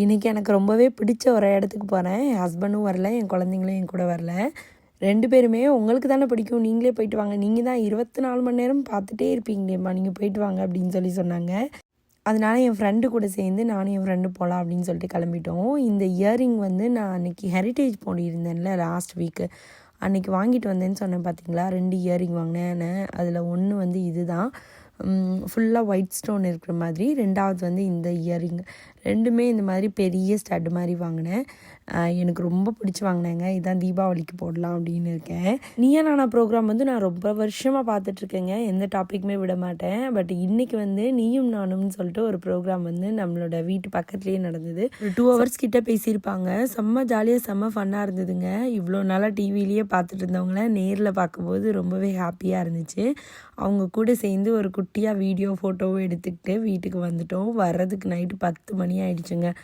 இன்றைக்கி எனக்கு ரொம்பவே பிடிச்ச ஒரு இடத்துக்கு போகிறேன் என் ஹஸ்பண்டும் வரல என் குழந்தைங்களும் என் கூட வரல. ரெண்டு பேருமே உங்களுக்கு தானே பிடிக்கும். நீங்களே போயிட்டு வாங்க. நீங்கள் தான் இருபத்தி நாலு மணி நேரம் பார்த்துட்டே இருப்பீங்களேம்மா. நீங்கள் போயிட்டு வாங்க அப்படின்னு சொல்லி சொன்னாங்க. அதனால் என் ஃப்ரெண்டு கூட சேர்ந்து நானும் என் ஃப்ரெண்டு போகலாம் அப்படின்னு சொல்லிட்டு கிளம்பிட்டோம். இந்த இயரிங் வந்து நான் அன்றைக்கி ஹெரிட்டேஜ் போயிருந்தேன்ல லாஸ்ட் வீக்கு அன்றைக்கி வாங்கிட்டு வந்தேன்னு சொன்னேன் பார்த்தீங்களா ரெண்டு இயரிங் வாங்கினேன். அதில் ஒன்று வந்து இதுதான். ஃபுல்லாக ஒயிட் ஸ்டோன் இருக்கிற மாதிரி ரெண்டாவது வந்து இந்த இயரிங் ரெண்டுமே இந்த மாதிரி பெரிய ஸ்டட் மாதிரி வாங்கினேன். எனக்கு ரொம்ப பிடிச்சி வாங்கினேங்க. இதான் தீபாவளிக்கு போடலாம் அப்படின்னு இருக்கேன். நீயா நானா ப்ரோக்ராம் வந்து நான் ரொம்ப வருஷமாக பார்த்துட்ருக்கேங்க. எந்த டாப்பிக்குமே விட மாட்டேன். பட் இன்றைக்கி வந்து நீயும் நானும்னு சொல்லிட்டு ஒரு ப்ரோக்ராம் வந்து நம்மளோட வீட்டு பக்கத்துலேயே நடந்தது. ஒரு டூ ஹவர்ஸ் கிட்ட பேசியிருப்பாங்க. செம்ம ஜாலியாக செம்ம ஃபன்னாக இருந்ததுங்க. இவ்வளோ நாளாக டிவிலேயே பார்த்துட்டு இருந்தவங்கள நேரில் பார்க்கும்போது ரொம்பவே ஹாப்பியாக இருந்துச்சு. அவங்க கூட சேர்ந்து ஒரு குட்டியாக வீடியோ ஃபோட்டோவும் எடுத்துக்கிட்டு வீட்டுக்கு வந்துட்டோம். வர்றதுக்கு நைட்டு பத்து மணி ஆயிடுச்சுங்க.